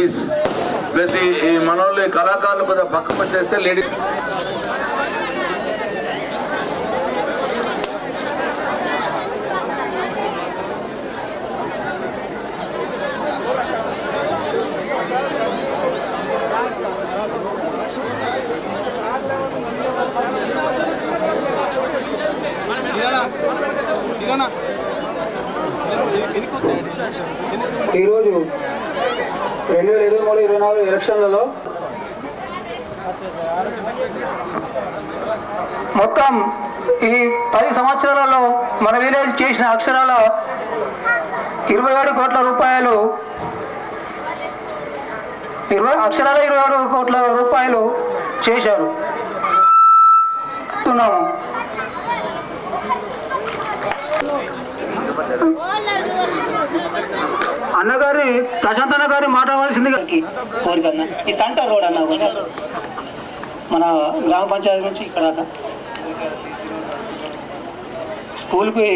Please plus ఈ మనోళ్ళు ఈ కళాకారులు కొంచెం పక్కకు వచ్చేస్తే లేడీ ఈరోజు రెండు వేల ఇరవై మూడు ఇరవై నాలుగు ఎలక్షన్లలో మొత్తం ఈ పది సంవత్సరాలలో మన విలేజ్ చేసిన అక్షరాల ఇరవై ఏడు కోట్ల రూపాయలు ఇరవై అక్షరాల ఇరవై ఏడు కోట్ల రూపాయలు చేశారు. అన్నగారి ప్రశాంత్ అన్న గారి మాట్లాడవలసింది కోరిక అన్న. ఈ సెంటర్ రోడ్ అన్న కొంచెం మన గ్రామ పంచాయతీ నుంచి ఇక్కడ దాకా. స్కూల్కి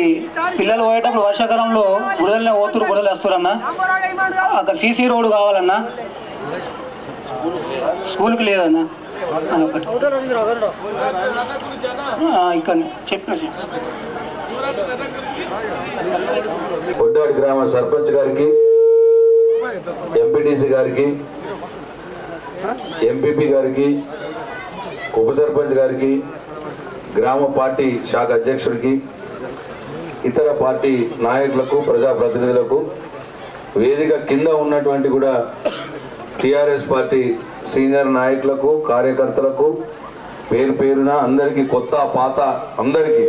పిల్లలు పోయేటప్పుడు వర్షాకాలంలో బుడదలనే ఓతురు బుడలు వేస్తారన్న. అక్కడ సీసీ రోడ్ కావాలన్నా. స్కూల్కి లేదన్న. అని ఒకటి ఆ, ఇక్కడ చెప్పిన చెప్పు. కొడ్డాడి గ్రామ సర్పంచ్ గారికి ఎంపీటీసీ గారికి ఎంపీపీ గారికి ఉప సర్పంచ్ గారికి గ్రామ పార్టీ శాఖ అధ్యక్షుడికి ఇతర పార్టీ నాయకులకు ప్రజాప్రతినిధులకు వేదిక కింద ఉన్నటువంటి కూడా టిఆర్ఎస్ పార్టీ సీనియర్ నాయకులకు కార్యకర్తలకు పేరు పేరున అందరికీ కొత్త పాత అందరికీ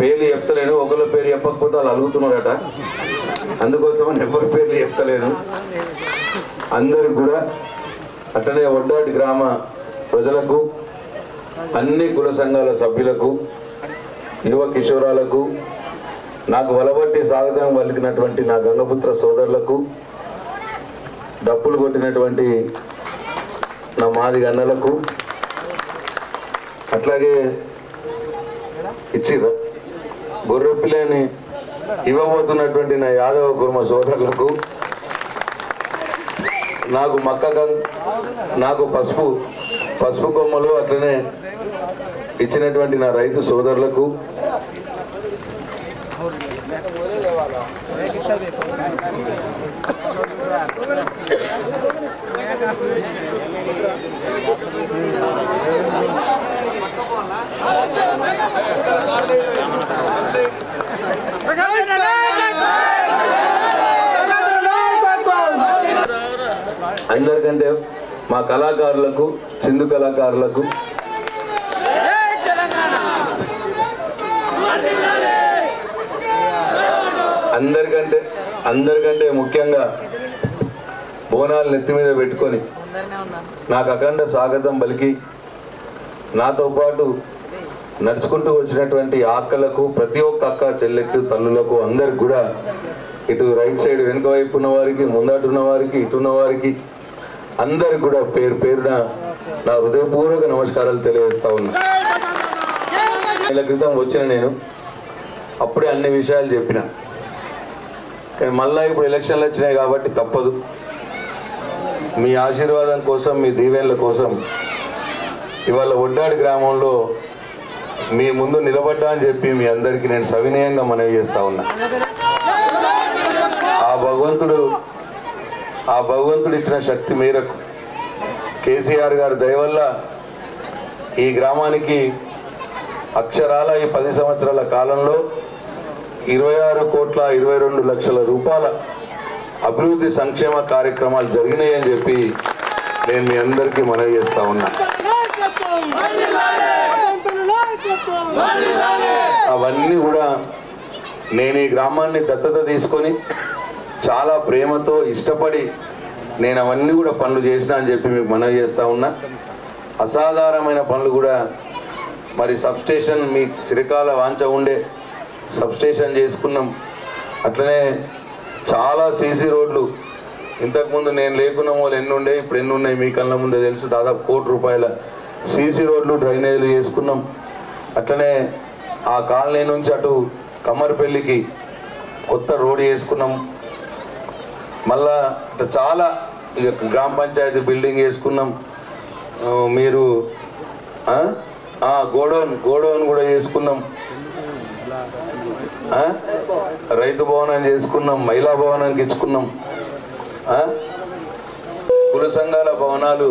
పేర్లు చెప్తలేను ఒకళ్ళ పేరు చెప్పకపోతే వాళ్ళు అలుగుతున్నారట. అందుకోసమని ఎవరి పేర్లు చెప్తలేను. అందరికి కూడా అట్లనే ఒడ్డాటి గ్రామ ప్రజలకు అన్ని కుల సంఘాల సభ్యులకు యువ కిషోరాలకు నాకు వలబట్టి స్వాగతం పలికినటువంటి నా గంగపుత్ర సోదరులకు డప్పులు కొట్టినటువంటి నా మాది గన్నలకు అట్లాగే ఇచ్చిర్రు. గొర్రెపిల్లని ఇవ్వబోతున్నటువంటి నా యాదవ కుర్మ సోదరులకు నాకు మక్క నాకు పసుపు పసుపు కొమ్మలు అట్లనే ఇచ్చినటువంటి నా రైతు సోదరులకు అందరికంటే మా కళాకారులకు సింధు కళాకారులకు. అందరికంటే అందరికంటే ముఖ్యంగా బోనాలు నెత్తి మీద పెట్టుకొని నాకు అఖండ స్వాగతం పలికి నాతో పాటు నడుచుకుంటూ వచ్చినటువంటి అక్కలకు ప్రతి ఒక్క అక్క చెల్లెకు తల్లులకు అందరికి కూడా ఇటు రైట్ సైడ్ వెనుక వైపు ఉన్న వారికి ముందట ఉన్న వారికి ఇటు ఉన్న వారికి అందరికి కూడా పేరు పేరున నా హృదయపూర్వక నమస్కారాలు తెలియజేస్తా ఉన్నా. నెల క్రితం వచ్చిన నేను అప్పుడే అన్ని విషయాలు చెప్పిన. కానీ మళ్ళా ఇప్పుడు ఎలక్షన్లు వచ్చినాయి కాబట్టి తప్పదు. మీ ఆశీర్వాదం కోసం మీ దీవెనల కోసం ఇవాళ ఒడ్డాడి గ్రామంలో మీ ముందు నిలబడ్డా అని చెప్పి మీ అందరికీ నేను సవినయంగా మనవి చేస్తా ఉన్నా. ఆ భగవంతుడు ఆ భగవంతుడు ఇచ్చిన శక్తి మేరకు కేసీఆర్ గారి దయ వల్ల ఈ గ్రామానికి అక్షరాల ఈ పది సంవత్సరాల కాలంలో ఇరవై ఆరు కోట్ల ఇరవై రెండు లక్షల రూపాయల అభివృద్ధి సంక్షేమ కార్యక్రమాలు జరిగినాయని చెప్పి నేను మీ అందరికీ మనవి చేస్తా ఉన్నా. అవన్నీ కూడా నేను ఈ గ్రామాన్ని దత్తత తీసుకొని చాలా ప్రేమతో ఇష్టపడి నేను అవన్నీ కూడా పనులు చేసిన అని చెప్పి మీకు మనవి చేస్తా ఉన్నా. అసాధారణమైన పనులు కూడా మరి సబ్స్టేషన్ మీ చిరకాల వాంచ ఉండే సబ్స్టేషన్ చేసుకున్నాం. అట్లనే చాలా సీసీ రోడ్లు ఇంతకుముందు నేను లేకున్నా వాళ్ళు ఎన్ని ఉండే ఇప్పుడు ఎన్ని ఉన్నాయి మీ కళ్ళ ముందే తెలుసు. దాదాపు కోటి రూపాయల సీసీ రోడ్లు డ్రైనేజీలు చేసుకున్నాం. అట్లనే ఆ కాలనీ నుంచి అటు కమ్మరిపల్లికి కొత్త రోడ్ వేసుకున్నాం. మళ్ళా చాలా ఇక గ్రామ పంచాయతీ బిల్డింగ్ వేసుకున్నాం. మీరు గోడౌన్ గోడౌన్ కూడా చేసుకున్నాం రైతు భవనం చేసుకున్నాం మహిళా భవనానికి ఇచ్చుకున్నాం. కుల సంఘాల భవనాలు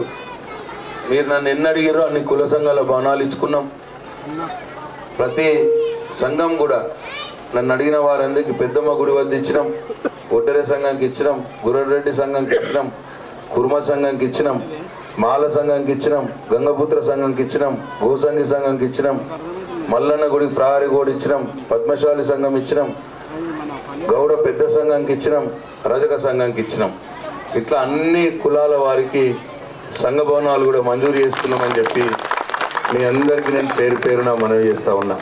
మీరు నన్ను ఎన్ని అడిగారో అన్ని కుల సంఘాల భవనాలు ఇచ్చుకున్నాం. ప్రతి సంఘం కూడా నన్ను అడిగిన వారందరికీ పెద్దమ్మ గుడి వద్ద ఇచ్చినాం ఒడ్డెర సంఘంకి ఇచ్చినాం గుర్రెడ్డి సంఘంకి ఇచ్చినాం కుర్మ సంఘంకి ఇచ్చినాం మాల సంఘంకి ఇచ్చినాం గంగపుత్ర సంఘంకి ఇచ్చినాం భూసంగి సంఘంకి ఇచ్చినాం మల్లన్న గుడికి ప్రహారీ గోడు ఇచ్చినాం పద్మశాలి సంఘం ఇచ్చినాం గౌడ పెద్ద సంఘంకి ఇచ్చినాం రజక సంఘంకి ఇచ్చినాం. ఇట్లా అన్ని కులాల వారికి సంఘ భవనాలు కూడా మంజూరు చేసుకున్నామని చెప్పి మీ అందరికీ నేను పేరు పేరున మనవి చేస్తా ఉన్నా.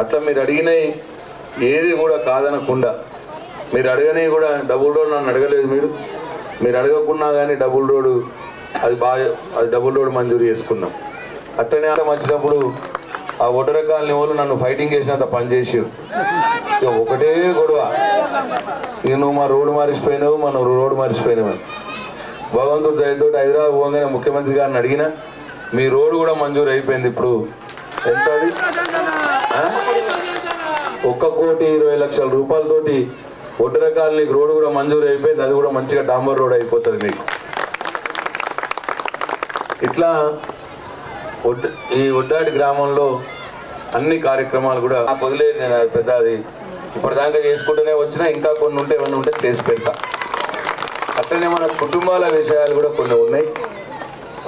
అట్లా మీరు అడిగినవి ఏది కూడా కాదనకుండా మీరు అడగనివి కూడా డబుల్ రోడ్ నన్ను అడగలేదు మీరు. మీరు అడగకున్నా కానీ డబుల్ రోడ్ అది బాగా అది డబుల్ రోడ్ మంజూరు చేసుకున్నాం. అట్టనే అలా వచ్చినప్పుడు ఆ ఒడ్డర కాలనీ వాళ్ళు నన్ను ఫైటింగ్ చేసినంత పని చేసారు. ఒకటే గొడవ. నేను మా రోడ్డు మరిచిపోయినావు మనం రోడ్డు మరిచిపోయినావు భగవంతుడు దయతో హైదరాబాద్ పోగానే ముఖ్యమంత్రి గారిని అడిగినా మీ రోడ్డు కూడా మంజూరు అయిపోయింది ఇప్పుడు. ఎంత అది ఒక్క కోటి ఇరవై లక్షల రూపాయలతోటి వడ్డు రకాల నీకు రోడ్డు కూడా మంజూరు అయిపోయింది. అది కూడా మంచిగా డాంబర్ రోడ్ అయిపోతుంది మీకు. ఇట్లా ఒడ్డు ఈ ఒడ్డాడి గ్రామంలో అన్ని కార్యక్రమాలు కూడా నాకు వదిలేదు నేను అది పెద్ద అది ఇప్పటిదాకా చేసుకుంటూనే వచ్చినా ఇంకా కొన్ని ఉంటే ఏమన్నా ఉంటే చేసి పెడతా. అట్లనే మన కుటుంబాల విషయాలు కూడా కొన్ని ఉన్నాయి.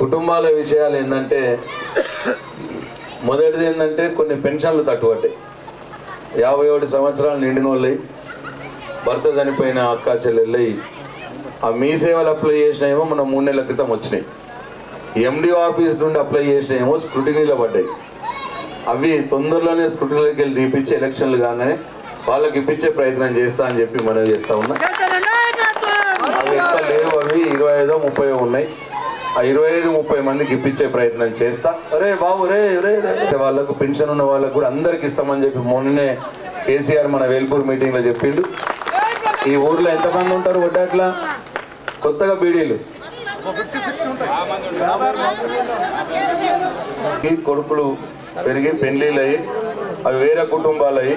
కుటుంబాల విషయాలు ఏంటంటే మొదటిది ఏంటంటే కొన్ని పెన్షన్లు తట్టుబడ్డాయి యాభై ఒకటి సంవత్సరాలు నిండిన వాళ్ళయి భర్త చనిపోయిన అక్క చెల్లెళ్ళయి ఆ మీ సేవలు అప్లై చేసినాయేమో మన మూడు నెలల క్రితం వచ్చినాయి. ఎండిఓ ఆఫీస్ నుండి అప్లై చేసినాయేమో స్క్రూటినీలో పడ్డాయి. అవి తొందరలోనే స్క్రూటినీలోకి వెళ్ళి తీపిచ్చి ఎలక్షన్లు కాగానే వాళ్ళకి ఇప్పించే ప్రయత్నం చేస్తా అని చెప్పి మనం చేస్తా ఉన్నా. అవి లేవు అవి ఇరవై ఐదో ముప్పై ఉన్నాయి. ఇరవై ఐదు ముప్పై మందికి ఇప్పించే ప్రయత్నం చేస్తా. అరే బాబు రే రే వాళ్ళకు పెన్షన్ ఉన్న వాళ్ళకు కూడా అందరికి ఇస్తామని చెప్పి మొన్ననే కేసీఆర్ మన వేల్పూర్ మీటింగ్లో చెప్పిండు. ఈ ఊర్లో ఎంతమంది ఉంటారు వడ్డాట్లా కొత్తగా బీడీలు. కొడుకులు పెరిగి పెళ్ళిళ్ళు అయ్యి అవి వేరే కుటుంబాలు అయ్యి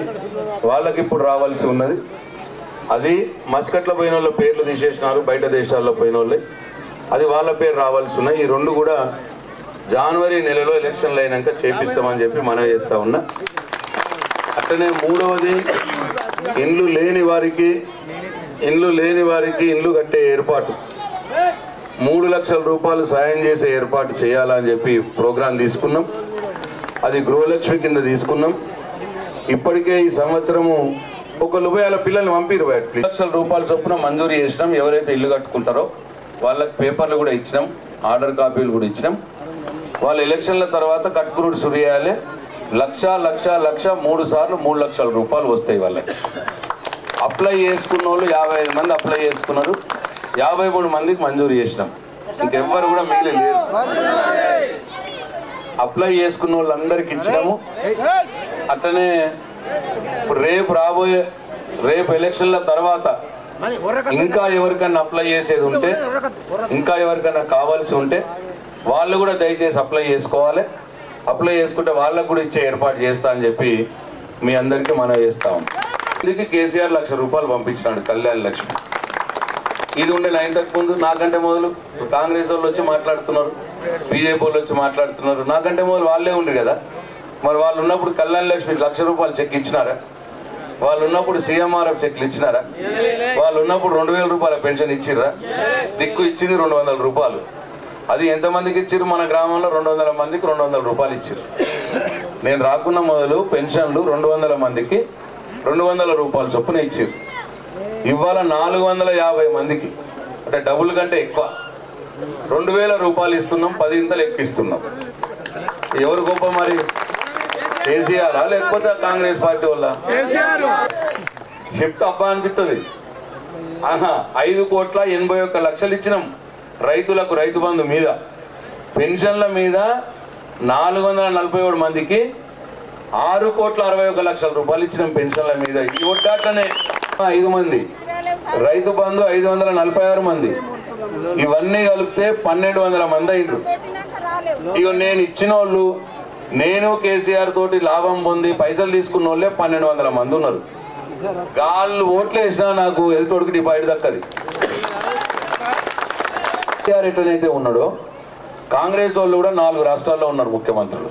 వాళ్ళకి ఇప్పుడు రావాల్సి ఉన్నది. అది మస్కట్లో పోయిన వాళ్ళ పేర్లు తీసేసినారు బయట దేశాల్లో పోయిన వాళ్ళే అది వాళ్ళ పేరు రావాల్సి ఉన్నాయి. ఈ రెండు కూడా జనవరి నెలలో ఎలక్షన్లు అయినాక చేపిస్తామని చెప్పి మనం చేస్తా ఉన్నా. అట్లనే మూడవది ఇండ్లు లేని వారికి ఇండ్లు లేని వారికి ఇండ్లు కట్టే ఏర్పాటు. మూడు లక్షల రూపాయలు సాయం చేసే ఏర్పాటు చేయాలని చెప్పి ప్రోగ్రాం తీసుకున్నాం. అది గృహలక్ష్మి కింద తీసుకున్నాం. ఇప్పటికే ఈ సంవత్సరము ఒక లుబయాల పిల్లల్ని పంపిరు బయట లక్షల రూపాయల చొప్పున మంజూరు చేసినాం. ఎవరైతే ఇల్లు కట్టుకుంటారో వాళ్ళకి పేపర్లు కూడా ఇచ్చినాం ఆర్డర్ కాపీలు కూడా ఇచ్చినాం. వాళ్ళ ఎలక్షన్ల తర్వాత కట్టుకురుడు సురియాలి లక్ష లక్ష లక్ష మూడు సార్లు మూడు లక్షల రూపాయలు వస్తాయి వాళ్ళకి. అప్లై చేసుకున్న వాళ్ళు యాభై ఐదు మంది అప్లై చేసుకున్నారు. యాభై మూడు మందికి మంజూరు చేసినాం. ఇంకెవ్వరు కూడా మిగిలి లేరు అప్లై చేసుకున్న వాళ్ళందరికి ఇచ్చినాము. అట్లనే రేపు రాబోయే రేపు ఎలక్షన్ల తర్వాత ఇంకా ఎవరికైనా అప్లై చేసేది ఉంటే ఇంకా ఎవరికైనా కావాల్సి ఉంటే వాళ్ళు కూడా దయచేసి అప్లై చేసుకోవాలి. అప్లై చేసుకుంటే వాళ్ళకు కూడా ఇచ్చే ఏర్పాటు చేస్తా అని చెప్పి మీ అందరికీ మనం చేస్తాం ఇది కేసీఆర్ లక్ష రూపాయలు పంపించినాడు కళ్యాణ్ లక్ష్మి. ఇది ఉండే ఇంతకు ముందు నాకంటే మొదలు కాంగ్రెస్ వాళ్ళు వచ్చి మాట్లాడుతున్నారు బీజేపీ వాళ్ళు వచ్చి మాట్లాడుతున్నారు. నాకంటే మొదలు వాళ్ళే ఉండ్రు కదా. మరి వాళ్ళు ఉన్నప్పుడు కళ్యాణ్ లక్ష్మి లక్ష రూపాయలు చెక్ ఇచ్చినారా? వాళ్ళు ఉన్నప్పుడు సీఎంఆర్ఎఫ్ చెక్లు ఇచ్చినారా? వాళ్ళు ఉన్నప్పుడు రెండు వేల రూపాయల పెన్షన్ ఇచ్చిర్రా? దిక్కు ఇచ్చింది రెండు వందల రూపాయలు. అది ఎంతమందికి ఇచ్చిర్రు? మన గ్రామంలో రెండు వందల మందికి రెండు వందల రూపాయలు ఇచ్చిర్రు. నేను రాకున్న మొదలు పెన్షన్లు రెండు వందల మందికి రెండు వందల రూపాయలు చొప్పున ఇచ్చిర్రు. ఇవాళ నాలుగు వందల యాభై మందికి. అంటే డబుల్ కంటే ఎక్కువ. రెండు వేల రూపాయలు ఇస్తున్నాం పది ఇంతలు ఎక్కిస్తున్నాం ఎవరు గొప్ప మరి? కేసీఆర్ లేకపోతే కాంగ్రెస్ పార్టీ వల్ల చెప్తే అబ్బా అనిపిస్తుంది ఆహా ఐదు కోట్ల ఎనభై ఒక్క లక్షలు ఇచ్చినాం రైతులకు రైతు బంధు మీద. పెన్షన్ల మీద నాలుగు వందల నలభై ఏడు మందికి ఆరు కోట్ల అరవై ఒక లక్షల రూపాయలు ఇచ్చినాం పెన్షన్ల మీద. ఈ ఒడ్డాట్లనే ఐదు మంది. రైతు బంధు ఐదు వందల నలభై ఆరు మంది. ఇవన్నీ కలిపితే పన్నెండు వందల మంది అయిండ్రు ఇక నేను ఇచ్చిన వాళ్ళు నేను కేసీఆర్ తోటి లాభం పొంది పైసలు తీసుకున్న వాళ్ళే పన్నెండు వందల మంది ఉన్నారు. గాళ్ళు ఓట్లు వేసినా నాకు ఎదుటోడికి డిపాజిట్ దక్కది. కేసీఆర్ ఎట్లనైతే ఉన్నాడో కాంగ్రెస్ వాళ్ళు కూడా నాలుగు రాష్ట్రాల్లో ఉన్నారు ముఖ్యమంత్రులు.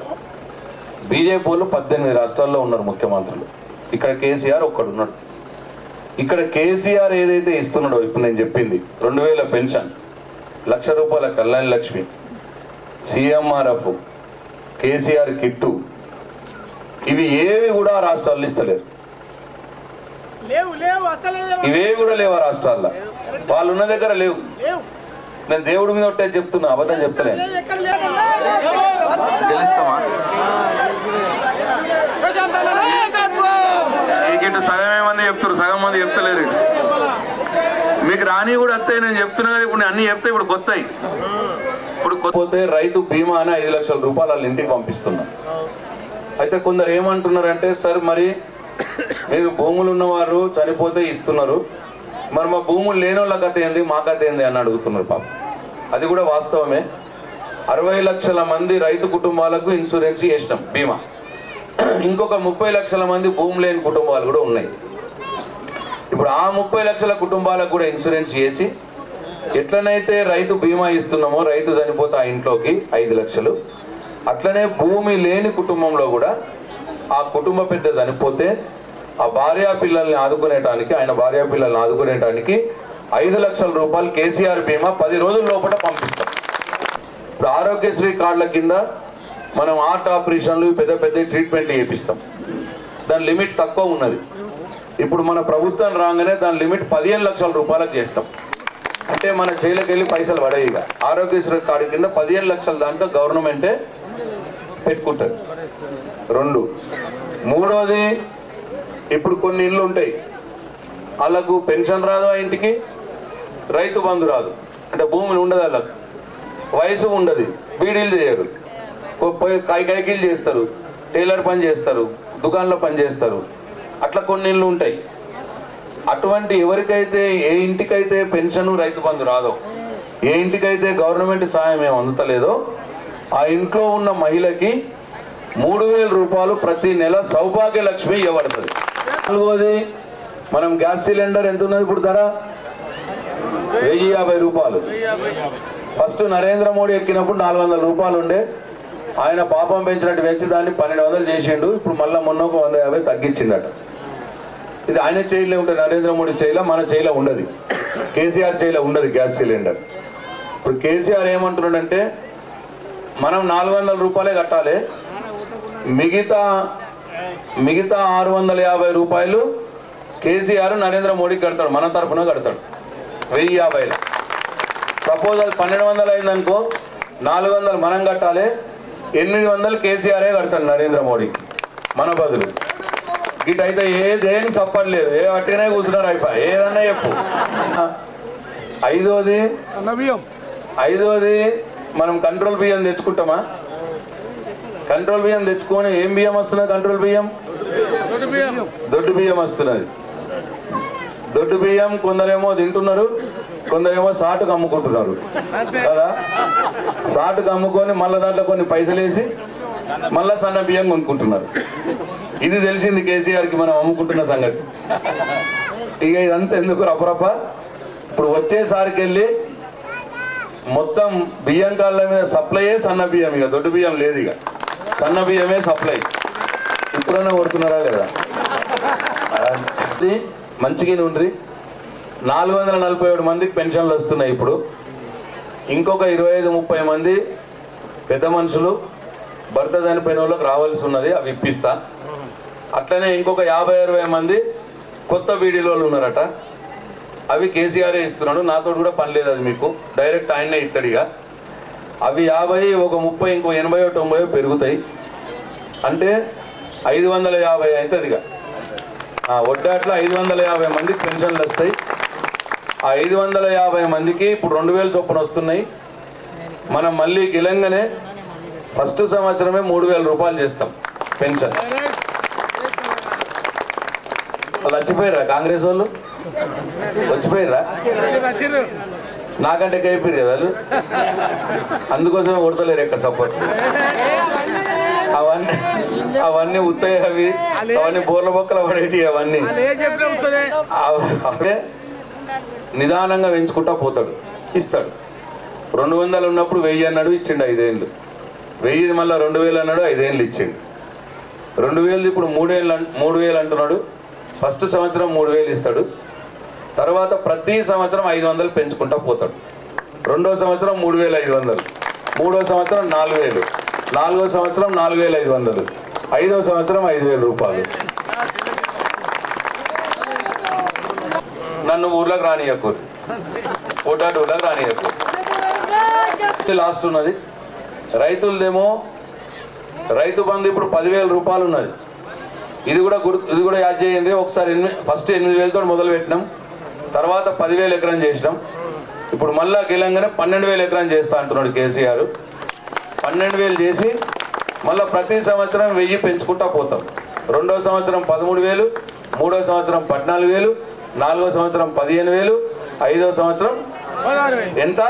బీజేపీ వాళ్ళు పద్దెనిమిది రాష్ట్రాల్లో ఉన్నారు ముఖ్యమంత్రులు. ఇక్కడ కేసీఆర్ ఒక్కడున్నాడు. ఇక్కడ కేసీఆర్ ఏదైతే ఇస్తున్నాడో ఇప్పుడు నేను చెప్పింది రెండు వేల పెన్షన్ లక్ష రూపాయల కళ్యాణ్ లక్ష్మి సిఎంఆర్ఎఫ్ కేసీఆర్ కిట్టు ఇవి ఏవి కూడా ఆ రాష్ట్రాల్లో ఇస్తలేరు ఇవేవి కూడా లేవు ఆ రాష్ట్రాల్లో వాళ్ళు ఉన్న దగ్గర లేవు నేను దేవుడి మీద ఒకటే చెప్తున్నా అబద్ధం చెప్తలేను గెలుస్తామా సగమే మంది చెప్తారు సగం మంది చెప్తలేరు. మీకు రాని కూడా వస్తాయి నేను చెప్తున్నా కదా ఇప్పుడు నేను అన్ని చెప్తే ఇప్పుడు కొత్తయి ఇప్పుడు పోతే రైతు బీమా అని ఐదు లక్షల రూపాయలు వాళ్ళ ఇంటికి పంపిస్తున్నా అయితే కొందరు ఏమంటున్నారంటే సార్ మరి మీరు భూములు ఉన్నవారు చనిపోతే ఇస్తున్నారు. మరి మా భూములు లేని వాళ్ళ కథ ఏంది మా కథ ఏంది అని అడుగుతున్నారు పాపం. అది కూడా వాస్తవమే. అరవై లక్షల మంది రైతు కుటుంబాలకు ఇన్సూరెన్స్ చేసినాం బీమా. ఇంకొక ముప్పై లక్షల మంది భూమి లేని కుటుంబాలు కూడా ఉన్నాయి. ఇప్పుడు ఆ ముప్పై లక్షల కుటుంబాలకు కూడా ఇన్సూరెన్స్ చేసి ఎట్లనైతే రైతు బీమా ఇస్తున్నామో రైతు చనిపోతే ఆ ఇంట్లోకి ఐదు లక్షలు. అట్లనే భూమి లేని కుటుంబంలో కూడా ఆ కుటుంబ పెద్ద చనిపోతే ఆ భార్యా పిల్లల్ని ఆదుకునేటానికి ఆయన భార్యా పిల్లల్ని ఆదుకునేటానికి ఐదు లక్షల రూపాయలు కేసీఆర్ బీమా పది రోజుల లోపల పంపిస్తాం. ఇప్పుడు ఆరోగ్యశ్రీ కార్డుల కింద మనం హార్ట్ ఆపరేషన్లు పెద్ద పెద్ద ట్రీట్మెంట్ చేపిస్తాం. దాని లిమిట్ తక్కువ ఉన్నది. ఇప్పుడు మన ప్రభుత్వం రాగానే దాని లిమిట్ పదిహేను లక్షల రూపాయలకు చేస్తాం. అంటే మన జైలుకి వెళ్ళి పైసలు పడాయి ఇక. ఆరోగ్యశ్రీ కార్డు కింద పదిహేను లక్షల దాంట్లో గవర్నమెంటే పెట్టుకుంటుంది. రెండు. మూడోది ఇప్పుడు కొన్ని ఇళ్ళు ఉంటాయి. వాళ్ళకు పెన్షన్ రాదు ఆ ఇంటికి రైతు బంధు రాదు. అంటే భూమి ఉండదు వాళ్ళకు. వయసు ఉండదు. బీడీలు చేయరు. కాయకాయకీలు చేస్తారు. టైలర్ పని చేస్తారు. దుకాణంలో పని చేస్తారు. అట్లా కొన్ని ఇళ్ళు ఉంటాయి. అటువంటి ఎవరికైతే ఏ ఇంటికైతే పెన్షన్ రైతు బంధు రాదో ఏ ఇంటికైతే గవర్నమెంట్ సాయం ఏమి అందుతలేదో ఆ ఇంట్లో ఉన్న మహిళకి మూడు వేల రూపాయలు ప్రతి నెల సౌభాగ్య లక్ష్మి ఇవ్వబడుతుంది. నాలుగోది మనం గ్యాస్ సిలిండర్ ఎంత ఉన్నది ఇప్పుడు ధర? వెయ్యి యాభై రూపాయలు. ఫస్ట్ నరేంద్ర మోడీ ఎక్కినప్పుడు నాలుగు వందల రూపాయలు ఉండే. ఆయన పాపం పెంచినట్టు పెంచి దాన్ని పన్నెండు వందలు చేసిండు. ఇప్పుడు మళ్ళీ మొన్న ఒక వంద యాభై తగ్గించిండట ఇది ఆయన చేయలే ఉంటుంది నరేంద్ర మోడీ చేయలే మన చేయలే ఉండదు. కేసీఆర్ చేయలే ఉండదు గ్యాస్ సిలిండర్. ఇప్పుడు కేసీఆర్ ఏమంటున్నాడంటే మనం నాలుగు వందల రూపాయలే కట్టాలి. మిగతా మిగతా ఆరు వందల యాభై రూపాయలు కేసీఆర్ నరేంద్ర మోడీకి కడతాడు మన తరఫున కడతాడు. వెయ్యి యాభై సపోజ్ అది పన్నెండు వందలు అయిందనుకో నాలుగు వందలు మనం కట్టాలి ఎనిమిది వందలు కేసీఆరే కడతాడు నరేంద్ర మోడీకి. మన బదులు. ఇటైతే ఏ దేనికి చెప్పట్లేదు. ఏ అట్టినే కూర్చున్నారు అయిపోయి ఏదన్నా చెప్పు. ఐదోది ఐదోది మనం కంట్రోల్ బియ్యం తెచ్చుకుంటామా? కంట్రోల్ బియ్యం తెచ్చుకొని ఏం బియ్యం వస్తున్నది కంట్రోల్ బియ్యం? దొడ్డు బియ్యం. వస్తున్నది. దొడ్డు బియ్యం కొందరేమో తింటున్నారు కొందరేమో సాటుకు అమ్ముకుంటున్నారు. కదా? సాటుకు అమ్ముకొని మళ్ళీ దాంట్లో కొన్ని పైసలు వేసి మళ్ళా సన్న బియ్యం కొనుక్కుంటున్నారు. ఇది తెలిసింది కేసీఆర్కి మనం అమ్ముకుంటున్న సంగతి. ఇక ఇదంతా ఎందుకు రపరప? ఇప్పుడు వచ్చేసారికి వెళ్ళి మొత్తం బియ్యం కాళ్ళ మీద సప్లయే సన్న బియ్యం ఇక దొడ్డు బియ్యం లేదు ఇక. సన్న బియ్యమే సప్లై. ఇప్పుడన్నా కొడుతున్నారా లేదా? అది మంచిగా ఉండ్రి. నాలుగు వందల నలభై ఏడు మందికి పెన్షన్లు వస్తున్నాయి ఇప్పుడు. ఇంకొక ఇరవై ఐదు ముప్పై మంది పెద్ద మనుషులు భర్త చనిపోయిన వాళ్ళకి రావాల్సి ఉన్నది అవి ఇప్పిస్తా. అట్లనే ఇంకొక యాభై అరవై మంది కొత్త బీడీలో ఉన్నారట. అవి కేసీఆరే ఇస్తున్నాడు. నాతో కూడా పని లేదు అది మీకు. డైరెక్ట్ ఆయనే ఇస్తాడు ఇక. అవి యాభై ఒక ముప్పై ఇంకో ఎనభై తొంభై పెరుగుతాయి. అంటే ఐదు వందల యాభై అవుతుంది ఇక. ఐదు వందల యాభై మందికి పెన్షన్లు వస్తాయి. ఆ ఐదు వందల యాభై మందికి ఇప్పుడు రెండు వేలు చొప్పున వస్తున్నాయి. మనం మళ్ళీ గెలంగానే ఫస్ట్ సంవత్సరమే మూడు వేల రూపాయలు చేస్తాం పెన్షన్. వాళ్ళు వచ్చిపోయారా కాంగ్రెస్ వాళ్ళు? వచ్చిపోయారా నాకంటే కైపోయారు కదా వాళ్ళు? అందుకోసమే కొడతలేరు ఎక్కడ సపోర్ట్ అవన్నీ అవన్నీ ఉత్తాయి అవి అవన్నీ బోర్ల మొక్కలు అవడేటి అవన్నీ. అవే నిదానంగా పెంచుకుంటా పోతాడు ఇస్తాడు. రెండు వందలు ఉన్నప్పుడు వెయ్యి అన్నాడు ఇచ్చిండు ఐదేళ్ళు. వెయ్యి మళ్ళీ రెండు వేలు అన్నాడు ఐదేళ్ళు ఇచ్చిండు. రెండు వేలు ఇప్పుడు మూడు వేలు మూడు వేలు అంటున్నాడు. ఫస్ట్ సంవత్సరం మూడు వేలు ఇస్తాడు. తర్వాత ప్రతి సంవత్సరం ఐదు వందలు పెంచుకుంటా పోతాడు. రెండో సంవత్సరం మూడు వేల ఐదు వందలు. మూడో సంవత్సరం నాలుగు వేలు. నాలుగో సంవత్సరం నాలుగు వేల ఐదు వందలు. ఐదో సంవత్సరం ఐదు వేల రూపాయలు. నన్ను ఊర్లోకి రానియకూరు ఓటా డోటాకి రానియకూరు లాస్ట్ ఉన్నది. రైతులదేమో రైతు బంధు ఇప్పుడు పదివేల రూపాయలు ఉన్నది. ఇది కూడా గుర్తు ఇది కూడా యాడ్ చేయండి ఒకసారి ఎనిమిది ఫస్ట్ ఎనిమిది వేలతో మొదలు పెట్టినాం. తర్వాత పదివేలు ఎకరం చేసినాం. ఇప్పుడు మళ్ళా గెలంగానే పన్నెండు వేలు ఎకరం చేస్తా అంటున్నాడు కేసీఆర్. పన్నెండు వేలు చేసి మళ్ళీ ప్రతి సంవత్సరం వెయ్యి పెంచుకుంటా పోతాం. రెండో సంవత్సరం పదమూడు వేలు మూడో సంవత్సరం పద్నాలుగు వేలు నాలుగో సంవత్సరం పదిహేను వేలు ఐదో సంవత్సరం ఎంత?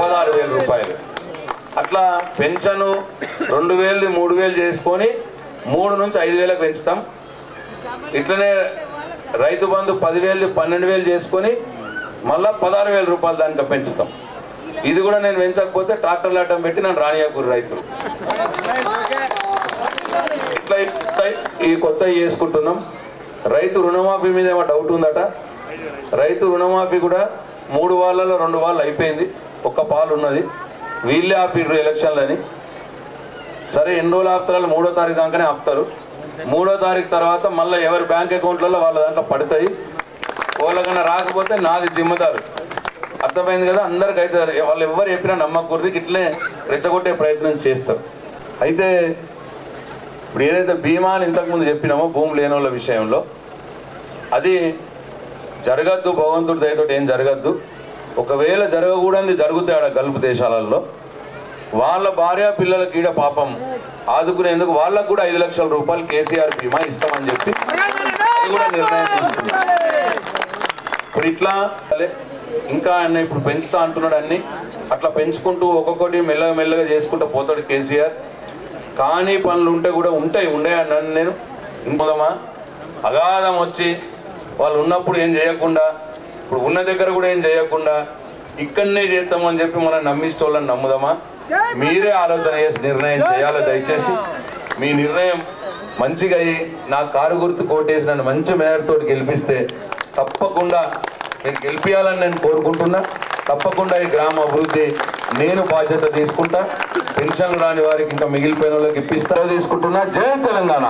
పదహారు వేల రూపాయలు. అట్లా పెన్షన్ రెండు వేలు మూడు వేలు చేసుకొని మూడు నుంచి ఐదు వేలకు పెంచుతాం. ఇట్లనే రైతు బంధు పదివేలు పన్నెండు వేలు చేసుకొని మళ్ళా పదహారు వేల రూపాయలు దాంట్లో పెంచుతాం. ఇది కూడా నేను పెంచకపోతే ట్రాక్టర్లు అడ్డం పెట్టి నన్ను రానియకూరు రైతులు. ఇట్లా ఇట్లా ఈ కొత్త చేసుకుంటున్నాం. రైతు రుణమాఫీ మీద ఏమో డౌట్ ఉందట. రైతు రుణమాఫీ కూడా మూడు వాళ్ళలో రెండు వాళ్ళు అయిపోయింది. ఒక్క పాలు ఉన్నది. వీళ్ళే ఆపిర్రు ఎలక్షన్లని. సరే ఎన్ని రోజులు ఆపుతారు? మూడో తారీఖు దాకానే ఆపుతారు. మూడో తారీఖు తర్వాత మళ్ళీ ఎవరి బ్యాంక్ అకౌంట్లలో వాళ్ళ దాంట్లో పడతాయి. వాళ్ళకన్నా రాకపోతే నాది జిమ్మదారు అర్థమైంది కదా? అందరికి అయితే వాళ్ళు ఎవరు చెప్పినా నమ్మకూడదు. ఇట్లనే రెచ్చగొట్టే ప్రయత్నం చేస్తారు. అయితే ఇప్పుడు ఏదైతే బీమా అని ఇంతకుముందు చెప్పినామో భూమి లేని వాళ్ళ విషయంలో అది జరగద్దు భగవంతుడి దయతో ఏం జరగద్దు. ఒకవేళ జరగకూడదు జరుగుతాయి ఆడ గల్ఫ్ దేశాలలో వాళ్ళ భార్య పిల్లల కీడ పాపం. ఆదుకునేందుకు వాళ్ళకు కూడా ఐదు లక్షల రూపాయలు కేసీఆర్ బీమా ఇస్తామని చెప్పి అది కూడా నిర్ణయం తీసుకున్నారు ఇప్పుడు ఇట్లా ఇంకా ఆయన ఇప్పుడు పెంచుతా అంటున్నాడు అన్ని. అట్లా పెంచుకుంటూ ఒక్కొక్కటి మెల్లగా మెల్లగా చేసుకుంటూ పోతాడు కేసీఆర్. కానీ పనులు ఉంటే కూడా ఉంటాయి ఉండే అన్నాను నేను? ఇంకోదమ్మా అగాధం వచ్చి వాళ్ళు ఉన్నప్పుడు ఏం చేయకుండా ఇప్పుడు ఉన్న దగ్గర కూడా ఏం చేయకుండా ఇక్కడనే చేస్తామని చెప్పి మనం నమ్మిస్తోళ్ళని నమ్ముదామా? మీరే ఆలోచన చేసి నిర్ణయం చేయాలి దయచేసి. మీ నిర్ణయం మంచిగా అయ్యి నా కారు గుర్తు కోటేసి నన్ను మంచి మేరతో గెలిపిస్తే తప్పకుండా నేను గెలిపించాలని నేను కోరుకుంటున్నా. తప్పకుండా ఈ గ్రామ అభివృద్ధి నేను బాధ్యత తీసుకుంటా. పెన్షన్ రాని వారికి ఇంకా మిగిలిపోయిన వాళ్ళకి ఇప్పిస్తా. తీసుకుంటున్నా. జై తెలంగాణ!